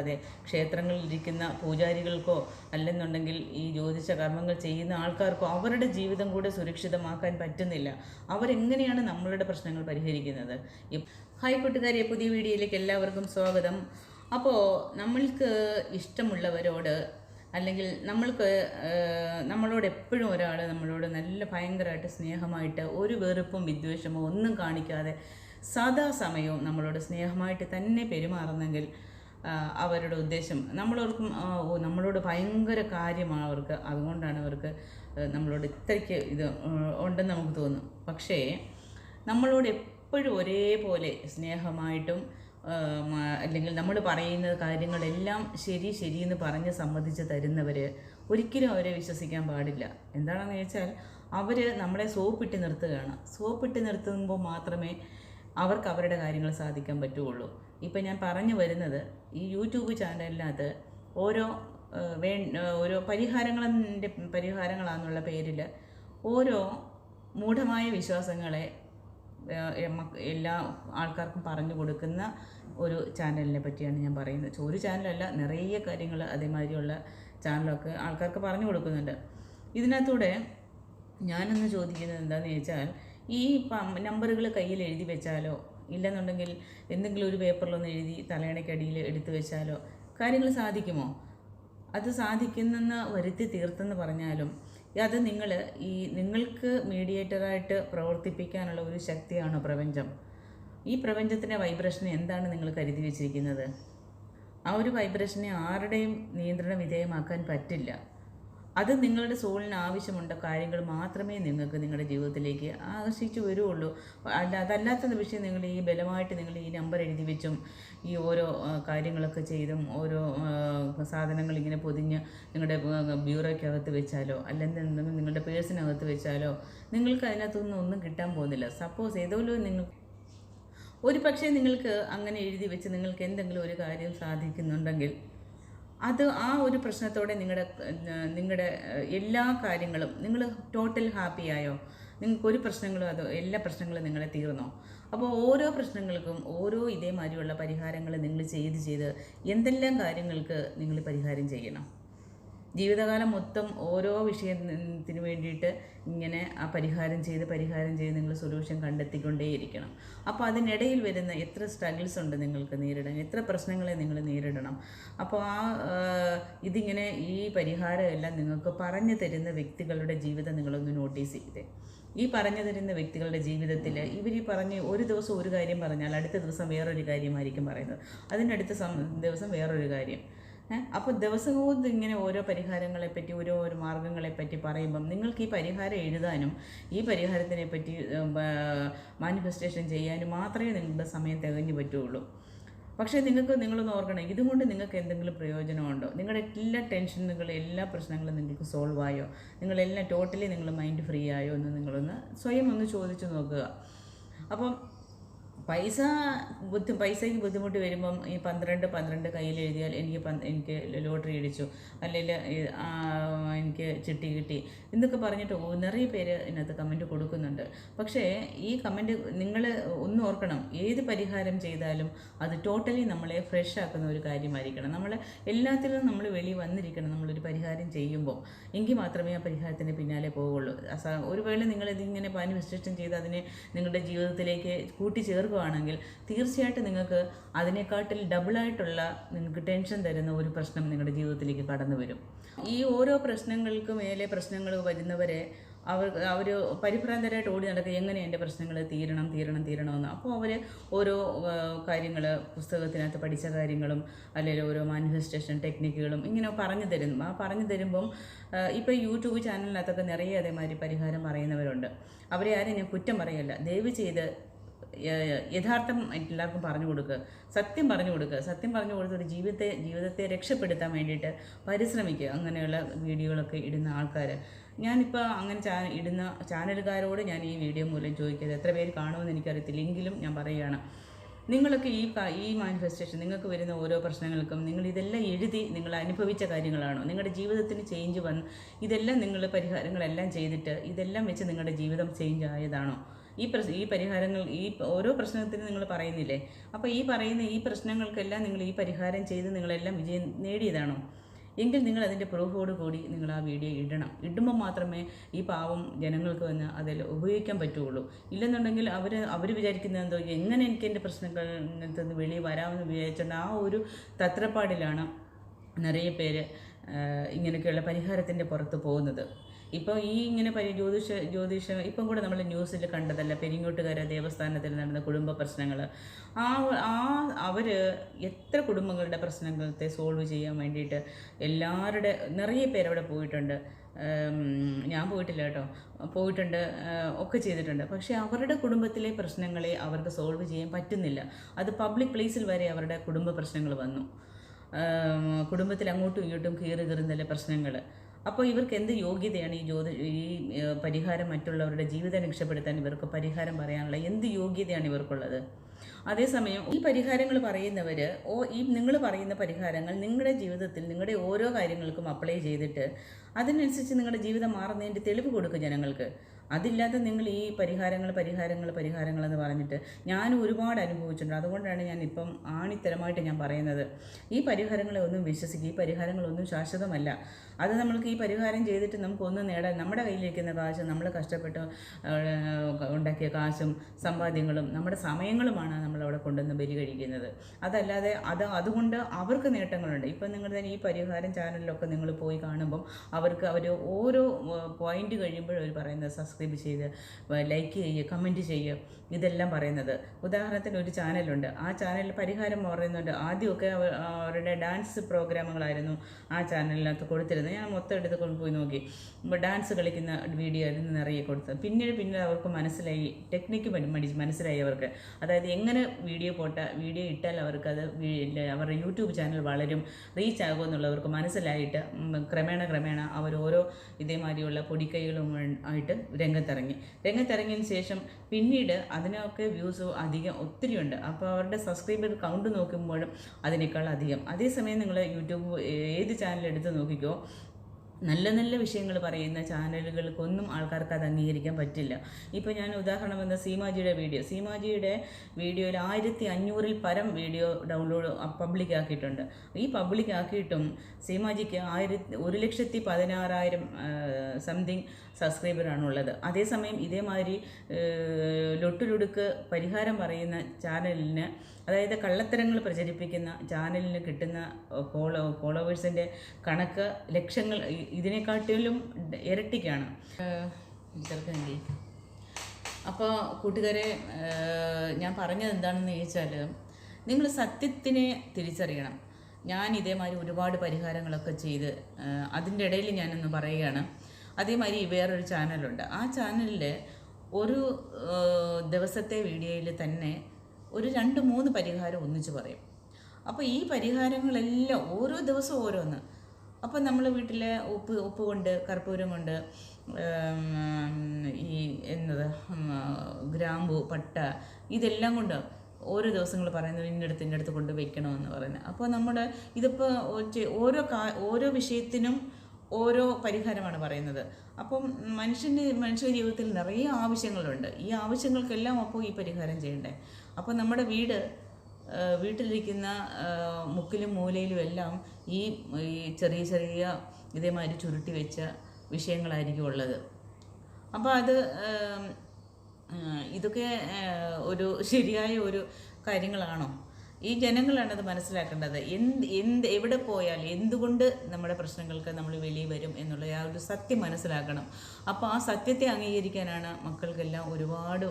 അതെ ക്ഷേത്രങ്ങളിലിരിക്കുന്ന പൂജാരികൾക്കോ അല്ലെന്നുണ്ടെങ്കിൽ ഈ ജ്യോതിഷ കർമ്മങ്ങൾ ചെയ്യുന്ന ആൾക്കാർക്കോ അവരുടെ ജീവിതം കൂടെ സുരക്ഷിതമാക്കാൻ പറ്റുന്നില്ല. അവരെങ്ങനെയാണ് നമ്മളുടെ പ്രശ്നങ്ങൾ പരിഹരിക്കുന്നത്? ഹായ് കൂട്ടുകാരെ പുതിയ വീഡിയോയിലേക്ക് എല്ലാവർക്കും സ്വാഗതം. അപ്പോൾ നമ്മൾക്ക് ഇഷ്ടമുള്ളവരോട് അല്ലെങ്കിൽ നമ്മൾക്ക് നമ്മളോട് എപ്പോഴും ഒരാൾ നമ്മളോട് നല്ല ഭയങ്കരമായിട്ട് സ്നേഹമായിട്ട് ഒരു വെറുപ്പും വിദ്വേഷമോ ഒന്നും കാണിക്കാതെ സദാസമയവും നമ്മളോട് സ്നേഹമായിട്ട് തന്നെ പെരുമാറുന്നെങ്കിൽ അവരുടെ ഉദ്ദേശം. നമ്മളവർക്കും നമ്മളോട് ഭയങ്കര കാര്യമാണ് അവർക്ക്. അതുകൊണ്ടാണ് അവർക്ക് നമ്മളോട് ഇത്രയ്ക്ക് ഇത് ഉണ്ടെന്ന് നമുക്ക് തോന്നും പക്ഷേ നമ്മളോട് എപ്പോഴും ഒരേപോലെ സ്നേഹമായിട്ടും അല്ലെങ്കിൽ നമ്മൾ പറയുന്ന കാര്യങ്ങളെല്ലാം ശരി ശരി എന്ന് പറഞ്ഞ് സമ്മതിച്ച് തരുന്നവർ ഒരിക്കലും അവരെ വിശ്വസിക്കാൻ പാടില്ല. എന്താണെന്ന് ചോദിച്ചാൽ അവർ നമ്മളെ സോപ്പിട്ട് നിർത്തുകയാണ്. സോപ്പിട്ട് നിർത്തുമ്പോൾ മാത്രമേ അവർക്ക് അവരുടെ കാര്യങ്ങൾ സാധിക്കാൻ പറ്റുകയുള്ളൂ. ഇപ്പം ഞാൻ പറഞ്ഞു വരുന്നത് ഈ യൂട്യൂബ് ചാനലിനകത്ത് ഓരോ വേ ഓരോ പരിഹാരങ്ങളെ പരിഹാരങ്ങളാന്നുള്ള പേരിൽ ഓരോ മൂഢമായ വിശ്വാസങ്ങളെ എല്ലാ ആൾക്കാർക്കും പറഞ്ഞു കൊടുക്കുന്ന ഒരു ചാനലിനെ പറ്റിയാണ് ഞാൻ പറയുന്നത്. ഒരു ചാനലല്ല നിറയെ കാര്യങ്ങൾ അതേമാതിരിയുള്ള ചാനലൊക്കെ ആൾക്കാർക്ക് പറഞ്ഞു കൊടുക്കുന്നുണ്ട്. ഇതിനകത്തൂടെ ഞാനൊന്ന് ചോദിക്കുന്നത് എന്താണെന്ന് ചോദിച്ചാൽ ഈ നമ്പറുകൾ കയ്യിൽ എഴുതി വെച്ചാലോ? ഇല്ലെന്നുണ്ടെങ്കിൽ എന്തെങ്കിലും ഒരു പേപ്പറിലൊന്ന് എഴുതി തലയണയ്ക്കടിയിൽ എടുത്തു വെച്ചാലോ? കാര്യങ്ങൾ സാധിക്കുമോ? അത് സാധിക്കുന്നെന്ന് വരുത്തി തീർത്തെന്ന് പറഞ്ഞാലും അത് നിങ്ങൾ ഈ നിങ്ങൾക്ക് മീഡിയേറ്ററായിട്ട് പ്രവർത്തിപ്പിക്കാനുള്ള ഒരു ശക്തിയാണോ പ്രപഞ്ചം? ഈ പ്രപഞ്ചത്തിന്റെ വൈബ്രേഷൻ എന്താണ് നിങ്ങൾ കരുതി വെച്ചിരിക്കുന്നത്? ആ ഒരു വൈബ്രേഷനെ ആരുടെയും നിയന്ത്രണ വിധേയമാക്കാൻ പറ്റില്ല. അത് നിങ്ങളുടെ സോളിന് ആവശ്യമുണ്ട കാര്യങ്ങൾ മാത്രമേ നിങ്ങൾക്ക് നിങ്ങളുടെ ജീവിതത്തിലേക്ക് ആകർഷിച്ചു വരുള്ളൂ. അല്ല അതല്ലാത്ത വിഷയം നിങ്ങൾ ഈ ബലമായിട്ട് നിങ്ങൾ ഈ നമ്പർ എഴുതി വെച്ചും ഈ ഓരോ കാര്യങ്ങളൊക്കെ ചെയ്തും ഓരോ സാധനങ്ങൾ ഇങ്ങനെ പൊതിഞ്ഞ് നിങ്ങളുടെ ബ്യൂറോയ്ക്കകത്ത് വെച്ചാലോ അല്ലെങ്കിൽ നിങ്ങളുടെ പേഴ്സിനകത്ത് വെച്ചാലോ നിങ്ങൾക്ക് അതിനകത്തൊന്നും ഒന്നും കിട്ടാൻ പോകുന്നില്ല. സപ്പോസ് ഏതോലും നിങ്ങൾ ഒരു പക്ഷേ നിങ്ങൾക്ക് അങ്ങനെ എഴുതി വെച്ച് നിങ്ങൾക്ക് എന്തെങ്കിലും ഒരു കാര്യം സാധിക്കുന്നുണ്ടെങ്കിൽ അത് ആ ഒരു പ്രശ്നത്തോടെ നിങ്ങളുടെ നിങ്ങളുടെ എല്ലാ കാര്യങ്ങളും നിങ്ങൾ ടോട്ടൽ ഹാപ്പിയായോ നിങ്ങൾക്ക് ഒരു പ്രശ്നങ്ങളും അതോ എല്ലാ പ്രശ്നങ്ങളും നിങ്ങളെ തീർന്നോ? അപ്പോൾ ഓരോ പ്രശ്നങ്ങൾക്കും ഓരോ ഇതേമാതിരിയുള്ള പരിഹാരങ്ങൾ നിങ്ങൾ ചെയ്ത് ചെയ്ത് എന്തെല്ലാം കാര്യങ്ങൾക്ക് നിങ്ങൾ പരിഹാരം ചെയ്യണം? ജീവിതകാലം മൊത്തം ഓരോ വിഷയത്തിന് വേണ്ടിയിട്ട് ഇങ്ങനെ ആ പരിഹാരം ചെയ്ത് പരിഹാരം ചെയ്ത് നിങ്ങൾ സൊല്യൂഷൻ കണ്ടെത്തിക്കൊണ്ടേയിരിക്കണം. അപ്പോൾ അതിനിടയിൽ വരുന്ന എത്ര സ്ട്രഗിൾസ് ഉണ്ട് നിങ്ങൾക്ക് നേരിടാൻ? എത്ര പ്രശ്നങ്ങളെ നിങ്ങൾ നേരിടണം? അപ്പോൾ ആ ഇതിങ്ങനെ ഈ പരിഹാരമെല്ലാം നിങ്ങൾക്ക് പറഞ്ഞു തരുന്ന വ്യക്തികളുടെ ജീവിതം നിങ്ങളൊന്ന് നോട്ടീസ് ചെയ്തേ. ഈ പറഞ്ഞു തരുന്ന വ്യക്തികളുടെ ജീവിതത്തിൽ ഇവർ ഈ പറഞ്ഞ് ഒരു ദിവസം ഒരു കാര്യം പറഞ്ഞാൽ അടുത്ത ദിവസം വേറൊരു കാര്യമായിരിക്കും പറയുന്നത്. സം ദിവസം വേറൊരു കാര്യം. അപ്പോൾ ദിവസവും ഇങ്ങനെ ഓരോ പരിഹാരങ്ങളെപ്പറ്റി ഓരോ ഓരോ മാർഗങ്ങളെ പറ്റി പറയുമ്പം നിങ്ങൾക്ക് ഈ പരിഹാരം എഴുതാനും ഈ പരിഹാരത്തിനെ പറ്റി മാനിഫെസ്റ്റേഷൻ ചെയ്യാനും മാത്രമേ നിങ്ങളുടെ സമയം തികഞ്ഞു പറ്റുള്ളൂ. പക്ഷേ നിങ്ങൾക്ക് നിങ്ങളൊന്ന് ഓർക്കണം ഇതുകൊണ്ട് നിങ്ങൾക്ക് എന്തെങ്കിലും പ്രയോജനമുണ്ടോ? നിങ്ങളുടെ എല്ലാ ടെൻഷനുകളും എല്ലാ പ്രശ്നങ്ങളും നിങ്ങൾക്ക് സോൾവ് ആയോ? നിങ്ങളെല്ലാം ടോട്ടലി നിങ്ങൾ മൈൻഡ് ഫ്രീ ആയോ എന്ന് നിങ്ങളൊന്ന് സ്വയം ഒന്ന് ചോദിച്ചു നോക്കുക. അപ്പം പൈസ ബുദ്ധി പൈസയ്ക്ക് ബുദ്ധിമുട്ട് വരുമ്പം ഈ പന്ത്രണ്ട് പന്ത്രണ്ട് കയ്യിൽ എഴുതിയാൽ എനിക്ക് എനിക്ക് ലോട്ടറി അടിച്ചു. അല്ലെങ്കിൽ എനിക്ക് ചിട്ടി കിട്ടി. എന്നൊക്കെ പറഞ്ഞിട്ട് നിറയെ പേര് ഇതിനകത്ത് കമന്റ് കൊടുക്കുന്നുണ്ട്. പക്ഷേ ഈ കമന്റ് നിങ്ങൾ ഒന്ന് ഓർക്കണം. ഏത് പരിഹാരം ചെയ്താലും അത് ടോട്ടലി നമ്മളെ ഫ്രഷ് ആക്കുന്ന ഒരു കാര്യമായിരിക്കണം. നമ്മൾ എല്ലാത്തിലും നമ്മൾ വെളി വന്നിരിക്കണം. നമ്മളൊരു പരിഹാരം ചെയ്യുമ്പോൾ എങ്കിൽ മാത്രമേ ആ പരിഹാരത്തിന് പിന്നാലെ പോവുള്ളൂ ഒരു വേള നിങ്ങൾ ഇതിങ്ങനെ മാനിഫെസ്റ്റേഷൻ ചെയ്ത് അതിനെ നിങ്ങളുടെ ജീവിതത്തിലേക്ക് കൂട്ടിച്ചേർക്കുകയാണെങ്കിൽ തീർച്ചയായിട്ടും നിങ്ങൾക്ക് അതിനെക്കാട്ടിൽ ഡബിളായിട്ടുള്ള നിങ്ങൾക്ക് ടെൻഷൻ തരുന്ന ഒരു പ്രശ്നം നിങ്ങളുടെ ജീവിതത്തിലേക്ക് കടന്നു വരും. ഈ ഓരോ പ്രശ്നങ്ങൾക്ക് മേലെ പ്രശ്നങ്ങൾ വരുന്നവരെ അവർ അവർ പരിഭ്രാന്തരായിട്ട് ഓടി നടക്കുക എങ്ങനെ എന്റെ പ്രശ്നങ്ങൾ തീരണം തീരണം തീരണമെന്ന്. അപ്പോൾ അവർ ഓരോ കാര്യങ്ങൾ പുസ്തകത്തിനകത്ത് പഠിച്ച കാര്യങ്ങളും അല്ലെങ്കിൽ ഓരോ മാനിഫെസ്റ്റേഷൻ ടെക്നിക്കുകളും ഇങ്ങനെ പറഞ്ഞു തരും ആ പറഞ്ഞു തരുമ്പം ഇപ്പോൾ യൂട്യൂബ് ചാനലിനകത്തൊക്കെ നിറയെ അതേമാതിരി പരിഹാരം പറയുന്നവരുണ്ട്. അവരെ ആരും ഞാൻ കുറ്റം പറയല്ല. ദയവ് ചെയ്ത് യഥാർത്ഥം എല്ലാവർക്കും പറഞ്ഞു കൊടുക്കുക. സത്യം പറഞ്ഞു കൊടുക്കുക. സത്യം പറഞ്ഞു കൊടുത്ത് ഒരു ജീവിതത്തെ ജീവിതത്തെ രക്ഷപ്പെടുത്താൻ വേണ്ടിയിട്ട് പരിശ്രമിക്കുക. അങ്ങനെയുള്ള വീഡിയോകളൊക്കെ ഇടുന്ന ആൾക്കാർ ഞാനിപ്പോൾ അങ്ങനെ ചാ ഇടുന്ന ചാനലുകാരോട് ഞാൻ ഈ വീഡിയോ മൂലം ചോദിക്കരുത്. എത്ര പേര് കാണുമെന്ന് എനിക്കറിയത്തില്ല. എങ്കിലും ഞാൻ പറയുകയാണ്. നിങ്ങളൊക്കെ ഈ ഈ മാനിഫെസ്റ്റേഷൻ നിങ്ങൾക്ക് വരുന്ന ഓരോ പ്രശ്നങ്ങൾക്കും നിങ്ങൾ ഇതെല്ലാം എഴുതി നിങ്ങൾ അനുഭവിച്ച കാര്യങ്ങളാണോ? നിങ്ങളുടെ ജീവിതത്തിന് ചേഞ്ച് വന്ന് ഇതെല്ലാം നിങ്ങൾ പരിഹാരങ്ങളെല്ലാം ചെയ്തിട്ട് ഇതെല്ലാം വെച്ച് നിങ്ങളുടെ ജീവിതം ചേഞ്ച് ആയതാണോ? ഈ പ്രശ് ഈ പരിഹാരങ്ങൾ ഈ ഓരോ പ്രശ്നത്തിന് നിങ്ങൾ പറയുന്നില്ലേ? അപ്പോൾ ഈ പറയുന്ന ഈ പ്രശ്നങ്ങൾക്കെല്ലാം നിങ്ങൾ ഈ പരിഹാരം ചെയ്ത് നിങ്ങളെല്ലാം വിജയം നേടിയതാണോ? എങ്കിൽ നിങ്ങൾ അതിന്റെ പ്രൂഫോട് കൂടി നിങ്ങൾ ആ വീഡിയോ ഇടണം. ഇടുമ്പോൾ മാത്രമേ ഈ പാവം ജനങ്ങൾക്ക് വന്ന് അതിൽ ഉപയോഗിക്കാൻ പറ്റുള്ളൂ. ഇല്ലെന്നുണ്ടെങ്കിൽ അവർ അവർ വിചാരിക്കുന്നത് എന്തോ എങ്ങനെ എനിക്ക് എന്റെ പ്രശ്നങ്ങളിൽ നിന്ന് വെളിയിൽ വരാമെന്ന് വിചാരിച്ചുകൊണ്ട് ആ ഒരു തത്രപ്പാടിലാണ് നിറയെ പേര് ഇങ്ങനെയൊക്കെയുള്ള പരിഹാരത്തിന്റെ പുറത്ത് പോകുന്നത്. ഇപ്പോൾ ഈ ഇങ്ങനെ പരി ജ്യോതിഷ ജ്യോതിഷ ഇപ്പം കൂടെ നമ്മൾ ന്യൂസിൽ കണ്ടതല്ല പെരിങ്ങോട്ടുകര ദേവസ്ഥാനത്തിൽ നടന്ന കുടുംബ പ്രശ്നങ്ങൾ ആ ആ അവർ എത്ര കുടുംബങ്ങളുടെ പ്രശ്നങ്ങളെ സോൾവ് ചെയ്യാൻ വേണ്ടിയിട്ട് എല്ലാവരുടെ നിറയെ പേര് അവിടെ പോയിട്ടുണ്ട്. ഞാൻ പോയിട്ടില്ല കേട്ടോ. പോയിട്ടുണ്ട് ഒക്കെ ചെയ്തിട്ടുണ്ട്. പക്ഷേ അവരുടെ കുടുംബത്തിലെ പ്രശ്നങ്ങളെ അവർക്ക് സോൾവ് ചെയ്യാൻ പറ്റുന്നില്ല. അത് പബ്ലിക് പ്ലേസിൽ വരെ അവരുടെ കുടുംബ പ്രശ്നങ്ങൾ വന്നു. കുടുംബത്തിൽ അങ്ങോട്ടും ഇങ്ങോട്ടും കീറി കീറുന്നതിലെ പ്രശ്നങ്ങൾ അപ്പോൾ ഇവർക്ക് എന്ത് യോഗ്യതയാണ് ഈ ജ്യോതി ഈ പരിഹാരം മറ്റുള്ളവരുടെ ജീവിതം രക്ഷപ്പെടുത്താൻ ഇവർക്ക് പരിഹാരം പറയാനുള്ള എന്ത് യോഗ്യതയാണ് ഇവർക്കുള്ളത്? അതേസമയം ഈ പരിഹാരങ്ങൾ പറയുന്നവർ ഓ ഈ നിങ്ങൾ പറയുന്ന പരിഹാരങ്ങൾ നിങ്ങളുടെ ജീവിതത്തിൽ നിങ്ങളുടെ ഓരോ കാര്യങ്ങൾക്കും അപ്ലൈ ചെയ്തിട്ട് അതിനനുസരിച്ച് നിങ്ങളുടെ ജീവിതം മാറുന്നതിന്റെ തെളിവ് കൊടുക്കും ജനങ്ങൾക്ക്. അതില്ലാതെ നിങ്ങൾ ഈ പരിഹാരങ്ങൾ പരിഹാരങ്ങൾ പരിഹാരങ്ങൾ എന്ന് പറഞ്ഞിട്ട് ഞാൻ ഒരുപാട് അനുഭവിച്ചിട്ടുണ്ട്. അതുകൊണ്ടാണ് ഞാൻ ഇപ്പം ആണിത്തരമായിട്ട് ഞാൻ പറയുന്നത്. ഈ പരിഹാരങ്ങളെ ഒന്നും വിശ്വസിക്കുക ഈ പരിഹാരങ്ങളൊന്നും ശാശ്വതമല്ല. അത് നമ്മൾക്ക് ഈ പരിഹാരം ചെയ്തിട്ട് നമുക്കൊന്നും നേടാൻ നമ്മുടെ കയ്യിലിരിക്കുന്ന കാശ് നമ്മൾ കഷ്ടപ്പെട്ട് ഉണ്ടാക്കിയ കാശും സമ്പാദ്യങ്ങളും നമ്മുടെ സമയങ്ങളുമാണ് നമ്മളവിടെ കൊണ്ടുവന്ന് ബലി കഴിക്കുന്നത് അതല്ലാതെ അത് അതുകൊണ്ട് അവർക്ക് നേട്ടങ്ങളുണ്ട്. ഇപ്പം നിങ്ങൾ തന്നെ ഈ പരിഹാരം ചാനലിലൊക്കെ നിങ്ങൾ പോയി കാണുമ്പം അവർക്ക് അവർ ഓരോ പോയിന്റ് കഴിയുമ്പോഴും അവർ പറയുന്നത് സബ്സ്ക്രൈബ് ചെയ്ത് ലൈക്ക് ചെയ്യുക കമന്റ് ചെയ്യുക ഇതെല്ലാം പറയുന്നത്. ഉദാഹരണത്തിന് ഒരു ചാനലുണ്ട്. ആ ചാനലിൽ പരിഹാരം പറയുന്നുണ്ട്. ആദ്യമൊക്കെ അവ- അവരുടെ ഡാൻസ് പ്രോഗ്രാമുകളായിരുന്നു ആ ചാനലിനകത്ത് കൊടുത്തിരുന്നത്. ഞാൻ മൊത്തം എടുത്ത് കൊണ്ടുപോയി നോക്കി. ഡാൻസ് കളിക്കുന്ന വീഡിയോ അതിൽ നിറയെ കൊടുത്തത്. പിന്നീട് പിന്നീട് അവർക്ക് മനസ്സിലായി ടെക്നിക്ക് പഠി മനസ്സിലായി അവർക്ക്. അതായത് എങ്ങനെ വീഡിയോ പോട്ട വീഡിയോ ഇട്ടാൽ അവർക്ക് അത് അവരുടെ യൂട്യൂബ് ചാനൽ വളരും റീച്ച് ആകുമെന്നുള്ളവർക്ക് മനസ്സിലായിട്ട് ക്രമേണ ക്രമേണ അവർ ഓരോ ഇതേമാതിരിയുള്ള പൊടിക്കൈകളും ആയിട്ട് രംഗത്തിറങ്ങി. രംഗത്തിറങ്ങിയതിന് ശേഷം പിന്നീട് അതിനൊക്കെ വ്യൂസ് അധികം ഒത്തിരി ഉണ്ട് അപ്പോൾ അവരുടെ സബ്സ്ക്രൈബർ കൗണ്ട് നോക്കുമ്പോഴും അതിനേക്കാൾ അധികം. അതേസമയം നിങ്ങൾ യൂട്യൂബ് ഏത് ചാനൽ എടുത്ത് നോക്കിക്കോ നല്ല നല്ല വിഷയങ്ങൾ പറയുന്ന ചാനലുകൾക്കൊന്നും ആൾക്കാർക്ക് അത് അംഗീകരിക്കാൻ പറ്റില്ല. ഇപ്പോൾ ഞാൻ ഉദാഹരണം വന്ന സീമാജിയുടെ വീഡിയോ. സീമാജിയുടെ വീഡിയോയിൽ ആയിരത്തി അഞ്ഞൂറിൽ പരം വീഡിയോ ഡൗൺലോഡ് പബ്ലിക് ആക്കിയിട്ടുണ്ട്. ഈ പബ്ലിക് ആക്കിയിട്ടും സീമാജിക്ക് ആയിരത്തി ഒരു ലക്ഷത്തി പതിനാറായിരം സംതിങ് സബ്സ്ക്രൈബറാണുള്ളത്. അതേസമയം ഇതേമാതിരി ലൊട്ടുലൊടുക്ക് പരിഹാരം പറയുന്ന ചാനലിന് അതായത് കള്ളത്തരങ്ങൾ പ്രചരിപ്പിക്കുന്ന ചാനലിന് കിട്ടുന്ന ഫോളോ ഫോളോവേഴ്സിന്റെ കണക്ക് ലക്ഷങ്ങൾ ഇതിനെക്കാട്ടിലും ഇരട്ടിക്കാണ്. അപ്പോൾ കൂട്ടുകാരെ ഞാൻ പറഞ്ഞത് എന്താണെന്ന് ചോദിച്ചാൽ നിങ്ങൾ സത്യത്തിനെ തിരിച്ചറിയണം. ഞാൻ ഇതേമാതിരി ഒരുപാട് പരിഹാരങ്ങളൊക്കെ ചെയ്ത് അതിന്റെ ഇടയിൽ ഞാനൊന്ന് പറയുകയാണ്. അതേമാതിരി വേറൊരു ചാനലുണ്ട്. ആ ചാനലിൽ ഒരു ദിവസത്തെ വീഡിയോയിൽ തന്നെ ഒരു രണ്ട് മൂന്ന് പരിഹാരം ഒന്നിച്ച് പറയും. അപ്പോൾ ഈ പരിഹാരങ്ങളെല്ലാം ഓരോ ദിവസവും ഓരോന്ന്. അപ്പോൾ നമ്മൾ വീട്ടിൽ ഉപ്പ് ഉപ്പ് കൊണ്ട് കർപ്പൂരം കൊണ്ട് ഈ എന്നത് ഗ്രാമ്പു പട്ട ഇതെല്ലാം കൊണ്ട് ഓരോ ദിവസങ്ങൾ പറയുന്നത് ഇന്നടുത്ത് ഇന്നടുത്ത് കൊണ്ട് വെക്കണമെന്ന് പറയുന്നത്. അപ്പോൾ നമ്മുടെ ഇതിപ്പോൾ ഓരോ കാ ഓരോ വിഷയത്തിനും ഓരോ പരിഹാരമാണ് പറയുന്നത്. അപ്പം മനുഷ്യന്റെ മനുഷ്യ ജീവിതത്തിൽ നിറയെ ആവശ്യങ്ങളുണ്ട്. ഈ ആവശ്യങ്ങൾക്കെല്ലാം അപ്പോൾ ഈ പരിഹാരം ചെയ്യണ്ടേ? അപ്പോൾ നമ്മുടെ വീട് വീട്ടിലിരിക്കുന്ന മുക്കിലും മൂലയിലും എല്ലാം ഈ ചെറിയ ചെറിയ ഇതേമാതിരി ചുരുട്ടി വെച്ച വിഷയങ്ങളായിരിക്കും ഉള്ളത്. അപ്പോൾ അത് ഇതൊക്കെ ഒരു ശരിയായ ഒരു കാര്യങ്ങളാണോ? ഈ ജനങ്ങളാണ് അത് മനസ്സിലാക്കേണ്ടത്. എന്ത് എന്ത് എവിടെ പോയാൽ എന്തുകൊണ്ട് നമ്മുടെ പ്രശ്നങ്ങൾക്ക് നമ്മൾ വെളിയിൽ വരും എന്നുള്ള ആ ഒരു സത്യം മനസ്സിലാക്കണം. അപ്പോൾ ആ സത്യത്തെ അംഗീകരിക്കാനാണ് മക്കൾക്കെല്ലാം ഒരുപാട്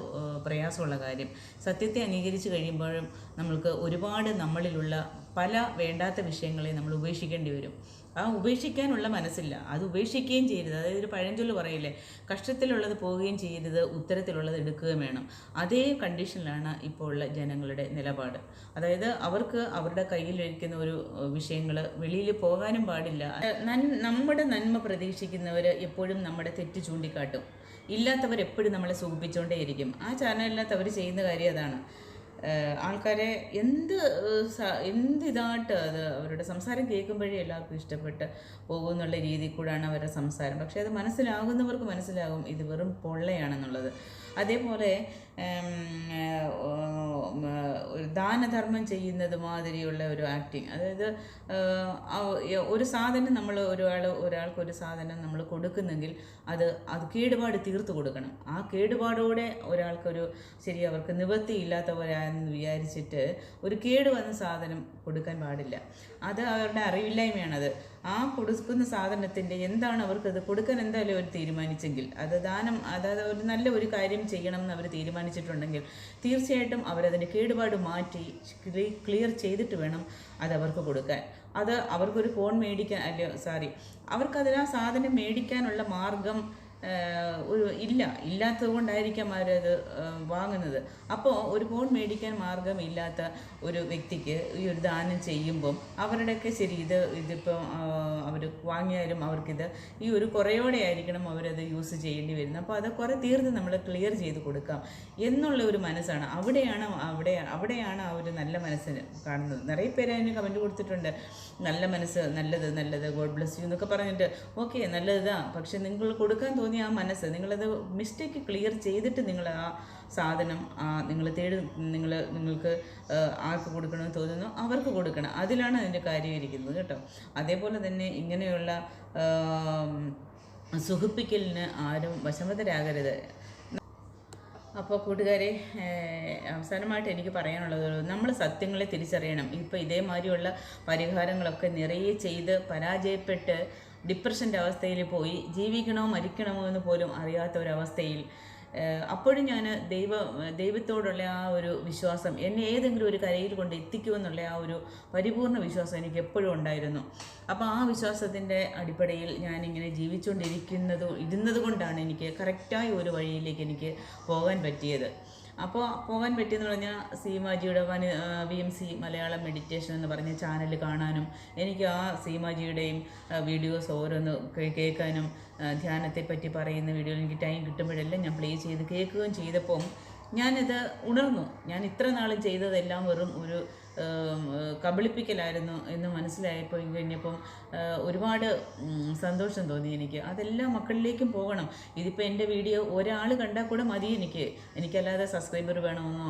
പ്രയാസമുള്ള കാര്യം. സത്യത്തെ അംഗീകരിച്ച് കഴിയുമ്പോഴും നമ്മൾക്ക് ഒരുപാട് നമ്മളിലുള്ള പല വേണ്ടാത്ത വിഷയങ്ങളെ നമ്മൾ ഉപേക്ഷിക്കേണ്ടി വരും. ആ ഉപേക്ഷിക്കാനുള്ള മനസ്സില്ല. അത് ഉപേക്ഷിക്കുകയും ചെയ്യരുത്. അതായത് ഒരു പഴഞ്ചൊല്ല് പറയില്ലേ കഷ്ടത്തിലുള്ളത് പോവുകയും ചെയ്യരുത് ഉത്തരത്തിലുള്ളത് എടുക്കുകയും വേണം. അതേ കണ്ടീഷനിലാണ് ഇപ്പോൾ ഉള്ള ജനങ്ങളുടെ നിലപാട്. അതായത് അവർക്ക് അവരുടെ കയ്യിൽ കയ്യിലിരിക്കുന്ന ഒരു വിഷയങ്ങൾ വെളിയിൽ പോകാനും പാടില്ല. നമ്മുടെ നന്മ പ്രതീക്ഷിക്കുന്നവർ എപ്പോഴും നമ്മുടെ തെറ്റ് ചൂണ്ടിക്കാട്ടും. ഇല്ലാത്തവർ എപ്പോഴും നമ്മളെ സൂചിപ്പിച്ചുകൊണ്ടേയിരിക്കും ആ ചാനലിനകത്ത് അവർ ചെയ്യുന്ന കാര്യം അതാണ്. ആൾക്കാരെ എന്ത് എന്ത് ഇതായിട്ട് അത് അവരുടെ സംസാരം കേൾക്കുമ്പോഴേ എല്ലാവർക്കും ഇഷ്ടപ്പെട്ട് പോകും എന്നുള്ള രീതിയിൽ കൂടാണ് അവരുടെ സംസാരം. പക്ഷേ അത് മനസ്സിലാകുന്നവർക്ക് മനസ്സിലാകും ഇത് വെറും പൊള്ളയാണെന്നുള്ളത്. അതേപോലെ ദാനധർമ്മം ചെയ്യുന്നത് മാതിരിയുള്ള ഒരു ആക്ടിങ് അതായത് ഒരു സാധനം നമ്മൾ ഒരാൾ ഒരാൾക്ക് ഒരു സാധനം നമ്മൾ കൊടുക്കുന്നെങ്കിൽ അത് അത് കേടുപാട് തീർത്ത് കൊടുക്കണം. ആ കേടുപാടോടെ ഒരാൾക്കൊരു ശരി അവർക്ക് നിവൃത്തിയില്ലാത്തവരാണെന്ന് വിചാരിച്ചിട്ട് ഒരു കേട് വന്ന സാധനം കൊടുക്കാൻ പാടില്ല. അത് അവരുടെ അറിവില്ലായ്മയാണത്. ആ കൊടുക്കുന്ന സാധനത്തിന്റെ എന്താണ് അവർക്കത് കൊടുക്കാൻ എന്തായാലും അവർ തീരുമാനിച്ചെങ്കിൽ അത് ദാനം അതായത് ഒരു നല്ല ഒരു കാര്യം ചെയ്യണം എന്ന് അവർ തീരുമാനിച്ചിട്ടുണ്ടെങ്കിൽ തീർച്ചയായിട്ടും അവരതിന്റെ കേടുപാട് മാറ്റി ക്ലിയർ ചെയ്തിട്ട് വേണം അത് അവർക്ക് കൊടുക്കാൻ. അത് അവർക്കൊരു ഫോൺ മേടിക്കാൻ അല്ല സോറി അവർക്കതിൽ ആ സാധനം മേടിക്കാനുള്ള മാർഗം ഒരു ഇല്ല ഇല്ലാത്തത് കൊണ്ടായിരിക്കാം അവരത് വാങ്ങുന്നത്. അപ്പോൾ ഒരു ഫോൺ മേടിക്കാൻ മാർഗമില്ലാത്ത ഒരു വ്യക്തിക്ക് ഈ ഒരു ദാനം ചെയ്യുമ്പം അവരുടെയൊക്കെ ശരി ഇത് ഇതിപ്പോൾ അവർ വാങ്ങിയാലും അവർക്കിത് ഈ ഒരു കുറയോടെ ആയിരിക്കണം അവരത് യൂസ് ചെയ്യേണ്ടി വരുന്നത്. അപ്പോൾ അത് കുറേ തീർത്ത് നമ്മൾ ക്ലിയർ ചെയ്ത് കൊടുക്കാം എന്നുള്ള ഒരു മനസ്സാണ്. അവിടെയാണ് അവിടെ അവിടെയാണ് ആ ഒരു നല്ല മനസ്സിന് കാണുന്നത്. നിറയെ പേര് അതിന് കമന്റ് കൊടുത്തിട്ടുണ്ട്. നല്ല മനസ്സ് നല്ലത് നല്ലത് ഗോഡ് ബ്ലസ് യു എന്നൊക്കെ പറഞ്ഞിട്ട് ഓക്കെ നല്ലതാണ് പക്ഷേ നിങ്ങൾ കൊടുക്കാൻ തോന്നിയ ആ മനസ്സ് നിങ്ങളത് മിസ്റ്റേക്ക് ക്ലിയർ ചെയ്തിട്ട് നിങ്ങൾ ആ സാധനം നിങ്ങൾ തേടി നിങ്ങൾ നിങ്ങൾക്ക് ആർക്ക് കൊടുക്കണമെന്ന് തോന്നുന്നു അവർക്ക് കൊടുക്കണം. അതിലാണ് അതിന്റെ കാര്യം ഇരിക്കുന്നത് കേട്ടോ. അതേപോലെ തന്നെ ഇങ്ങനെയുള്ള സുഹിപ്പിക്കലിന് ആരും വശമതരാകരുത് അപ്പോൾ കൂട്ടുകാരെ അവസാനമായിട്ട് എനിക്ക് പറയാനുള്ളത് നമ്മൾ സത്യങ്ങളെ തിരിച്ചറിയണം. ഇപ്പോൾ ഇതേമാതിരിയുള്ള പരിഹാരങ്ങളൊക്കെ നിറയെ ചെയ്ത് പരാജയപ്പെട്ട് ഡിപ്രഷന്റെ അവസ്ഥയിൽ പോയി ജീവിക്കണോ മരിക്കണമോ എന്ന് പോലും അറിയാത്ത ഒരവസ്ഥയിൽ അപ്പോഴും ഞാൻ ദൈവ ദൈവത്തോടുള്ള ആ ഒരു വിശ്വാസം എന്നെ ഏതെങ്കിലും ഒരു കരയിൽ കൊണ്ട് എത്തിക്കുമെന്നുള്ള ആ ഒരു പരിപൂർണ വിശ്വാസം എനിക്ക് എപ്പോഴും ഉണ്ടായിരുന്നു. അപ്പോൾ ആ വിശ്വാസത്തിന്റെ അടിപ്പടയിൽ ഞാനിങ്ങനെ ജീവിച്ചുകൊണ്ടിരിക്കുന്നതും ഇരുന്നത് കൊണ്ടാണ് എനിക്ക് കറക്റ്റായ ഒരു വഴിയിലേക്ക് എനിക്ക് പോകാൻ പറ്റിയത്. അപ്പോൾ പോകാൻ പറ്റിയെന്ന് പറഞ്ഞാൽ സീമാജിയുടെ വനി V M C Malayalam meditation എന്ന് പറഞ്ഞ ചാനൽ കാണാനും എനിക്ക് ആ സീമാജിയുടെയും വീഡിയോസ് ഓരോന്ന് കേൾക്കാനും ധ്യാനത്തെ പറ്റി പറയുന്ന വീഡിയോ എനിക്ക് ടൈം കിട്ടുമ്പോഴെല്ലാം ഞാൻ പ്ലേ ചെയ്ത് കേൾക്കുകയും ചെയ്തപ്പം ഞാനിത് ഉണർന്നു. ഞാൻ ഇത്ര നാളും ചെയ്തതെല്ലാം വെറും ഒരു കബളിപ്പിക്കലായിരുന്നു എന്ന് മനസ്സിലായപ്പോൾ കഴിഞ്ഞപ്പം ഒരുപാട് സന്തോഷം തോന്നി എനിക്ക്. അതെല്ലാം മക്കളിലേക്കും പോകണം. ഇതിപ്പോൾ എന്റെ വീഡിയോ ഒരാൾ കണ്ടാൽ കൂടെ മതി എനിക്ക്. എനിക്കല്ലാതെ സബ്സ്ക്രൈബർ വേണമെന്നോ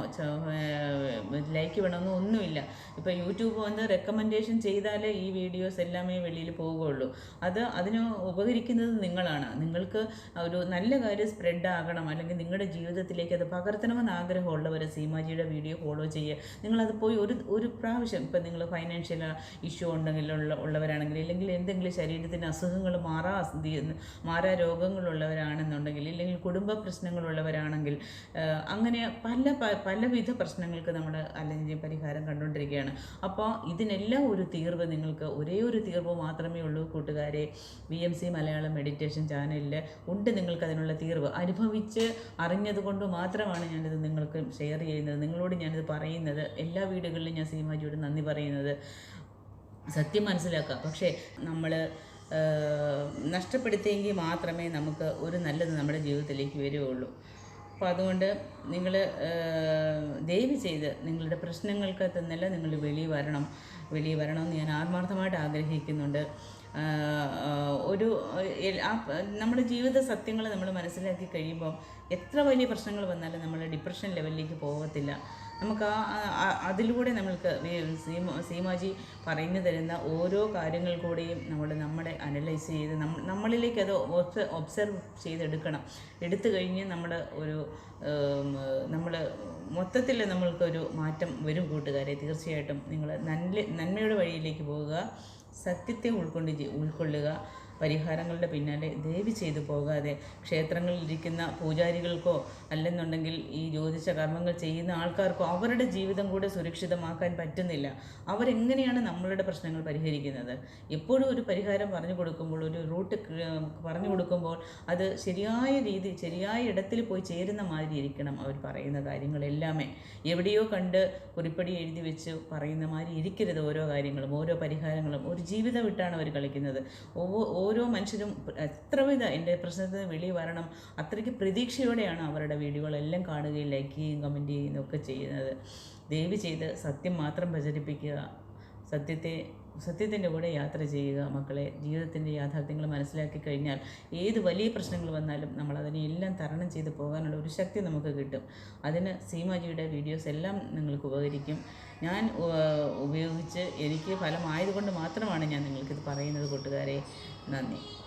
ലൈക്ക് വേണമെന്നോ ഒന്നുമില്ല. ഇപ്പോൾ യൂട്യൂബ് വന്ന് റെക്കമെൻഡേഷൻ ചെയ്താലേ ഈ വീഡിയോസ് എല്ലാമേ വെളിയിൽ പോവുകയുള്ളൂ. അത് അതിന് ഉപകരിക്കുന്നത് നിങ്ങളാണ്. നിങ്ങൾക്ക് ഒരു നല്ല കാര്യം സ്പ്രെഡ് ആകണം. അല്ലെങ്കിൽ നിങ്ങളുടെ ജീവിതത്തിലേക്ക് അത് പകർത്തണമെന്ന് ആഗ്രഹമുള്ളവർ സീമാജിയുടെ വീഡിയോ ഫോളോ ചെയ്യുക. നിങ്ങളത് പോയി ഒരു ഒരു പ്രാവശ്യം ഇപ്പം നിങ്ങൾ ഫൈനാൻഷ്യൽ ഇഷ്യൂ ഉണ്ടെങ്കിൽ ഉള്ള ഉള്ളവരാണെങ്കിൽ ഇല്ലെങ്കിൽ എന്തെങ്കിലും ശരീരത്തിന് അസുഖങ്ങൾ മാറാ മാറാ രോഗങ്ങളുള്ളവരാണെന്നുണ്ടെങ്കിൽ ഇല്ലെങ്കിൽ കുടുംബ പ്രശ്നങ്ങളുള്ളവരാണെങ്കിൽ അങ്ങനെ പല പലവിധ പ്രശ്നങ്ങൾക്ക് നമ്മൾ അല്ലെങ്കിൽ പരിഹാരം കണ്ടുകൊണ്ടിരിക്കുകയാണ്. അപ്പോൾ ഇതിനെല്ലാം ഒരു തീർവ് നിങ്ങൾക്ക് ഒരേ ഒരു തീർവ് മാത്രമേ ഉള്ളൂ കൂട്ടുകാരെ. V M C Malayalam meditation ചാനലിൽ ഉണ്ട് നിങ്ങൾക്ക് അതിനുള്ള തീർവ്. അനുഭവിച്ച് അറിഞ്ഞതുകൊണ്ട് മാത്രമാണ് ഞാനിത് നിങ്ങൾക്ക് ഷെയർ ചെയ്യുന്നത്. നിങ്ങളോട് ഞാനിത് പറയുന്നത്. എല്ലാ വീടുകളിലും ഞാൻ സീമാജിയോട് നന്ദി പറയുന്നത്. സത്യം മനസ്സിലാക്കുക പക്ഷേ നമ്മൾ നഷ്ടപ്പെടുത്തിയെങ്കിൽ മാത്രമേ നമുക്ക് ഒരു നല്ലത് നമ്മുടെ ജീവിതത്തിലേക്ക് വരികയുള്ളൂ. അപ്പോൾ അതുകൊണ്ട് നിങ്ങൾ ദയവ് ചെയ്ത് നിങ്ങളുടെ പ്രശ്നങ്ങൾക്ക് തന്നെയല്ല നിങ്ങൾ വെളിയിൽ വരണം. വെളിയിൽ വരണമെന്ന് ഞാൻ ആത്മാർത്ഥമായിട്ട് ആഗ്രഹിക്കുന്നുണ്ട്. ഒരു നമ്മുടെ ജീവിത സത്യങ്ങൾ നമ്മൾ മനസ്സിലാക്കി കഴിയുമ്പോൾ എത്ര വലിയ പ്രശ്നങ്ങൾ വന്നാലും നമ്മൾ ഡിപ്രഷൻ ലെവലിലേക്ക് പോകത്തില്ല. നമുക്ക് ആ അതിലൂടെ നമ്മൾക്ക് സീമ സീമാജി പറഞ്ഞു തരുന്ന ഓരോ കാര്യങ്ങൾ കൂടെയും നമ്മൾ നമ്മളെ അനലൈസ് ചെയ്ത് നമ്മ നമ്മളിലേക്ക് അത് ഒബ്സർവ് ചെയ്തെടുക്കണം. എടുത്തു കഴിഞ്ഞ് നമ്മൾ ഒരു നമ്മൾ മൊത്തത്തിൽ നമ്മൾക്കൊരു മാറ്റം വരും കൂട്ടുകാരെ. തീർച്ചയായിട്ടും നിങ്ങൾ നല്ല നന്മയുടെ വഴിയിലേക്ക് പോവുക സത്യത്തെ ഉൾക്കൊണ്ട് ഉൾക്കൊള്ളുക. പരിഹാരങ്ങളുടെ പിന്നാലെ ദേവി ചെയ്തു പോകാതെ ക്ഷേത്രങ്ങളിൽ ഇരിക്കുന്ന പൂജാരികൾക്കോ അല്ലെന്നുണ്ടെങ്കിൽ ഈ ജ്യോതിഷ കർമ്മങ്ങൾ ചെയ്യുന്ന ആൾക്കാർക്കോ അവരുടെ ജീവിതം കൂടെ സുരക്ഷിതമാക്കാൻ പറ്റുന്നില്ല. അവരെങ്ങനെയാണ് നമ്മളുടെ പ്രശ്നങ്ങൾ പരിഹരിക്കുന്നത്? എപ്പോഴും ഒരു പരിഹാരം പറഞ്ഞു കൊടുക്കുമ്പോൾ ഒരു റൂട്ട് പറഞ്ഞു കൊടുക്കുമ്പോൾ അത് ശരിയായ രീതി ശരിയായ ഇടത്തിൽ പോയി ചേരുന്ന മാതിരി ഇരിക്കണം അവർ പറയുന്ന കാര്യങ്ങളെല്ലാമേ. എവിടെയോ കണ്ട് കുറിപ്പടി എഴുതി വെച്ച് പറയുന്ന മാതിരി ഇരിക്കരുത് ഓരോ കാര്യങ്ങളും ഓരോ പരിഹാരങ്ങളും. ഒരു ജീവിതം വിട്ടാണ് അവർ കളിക്കുന്നത്. ഓ- ഓരോ മനുഷ്യരും എത്ര വിധ എന്റെ പ്രശ്നത്തിന് വിളി വരണം അത്രയ്ക്ക് പ്രതീക്ഷയോടെയാണ് അവരുടെ വീഡിയോകളെല്ലാം കാണുകയും ലൈക്ക് ചെയ്യുകയും കമന്റ് ചെയ്യുകയും ഒക്കെ ചെയ്യുന്നത്. ദയവ് ചെയ്ത് സത്യം മാത്രം പ്രചരിപ്പിക്കുക. സത്യത്തെ സത്യത്തിന്റെ കൂടെ യാത്ര ചെയ്യുക മക്കളെ ജീവിതത്തിന്റെ യാഥാർത്ഥ്യങ്ങൾ മനസ്സിലാക്കി കഴിഞ്ഞാൽ ഏത് വലിയ പ്രശ്നങ്ങൾ വന്നാലും നമ്മൾ അതിനെ എല്ലാം തരണം ചെയ്ത് പോകാനുള്ള ഒരു ശക്തി നമുക്ക് കിട്ടും. അതിന് സീമാജിയുടെ വീഡിയോസ് എല്ലാം നിങ്ങൾക്ക് ഉപകരിക്കും. ഞാൻ ഉപയോഗിച്ച് എനിക്ക് ഫലമായതുകൊണ്ട് മാത്രമാണ് ഞാൻ നിങ്ങൾക്കിത് പറയുന്നത് കൂട്ടുകാരെ. നന്ദി.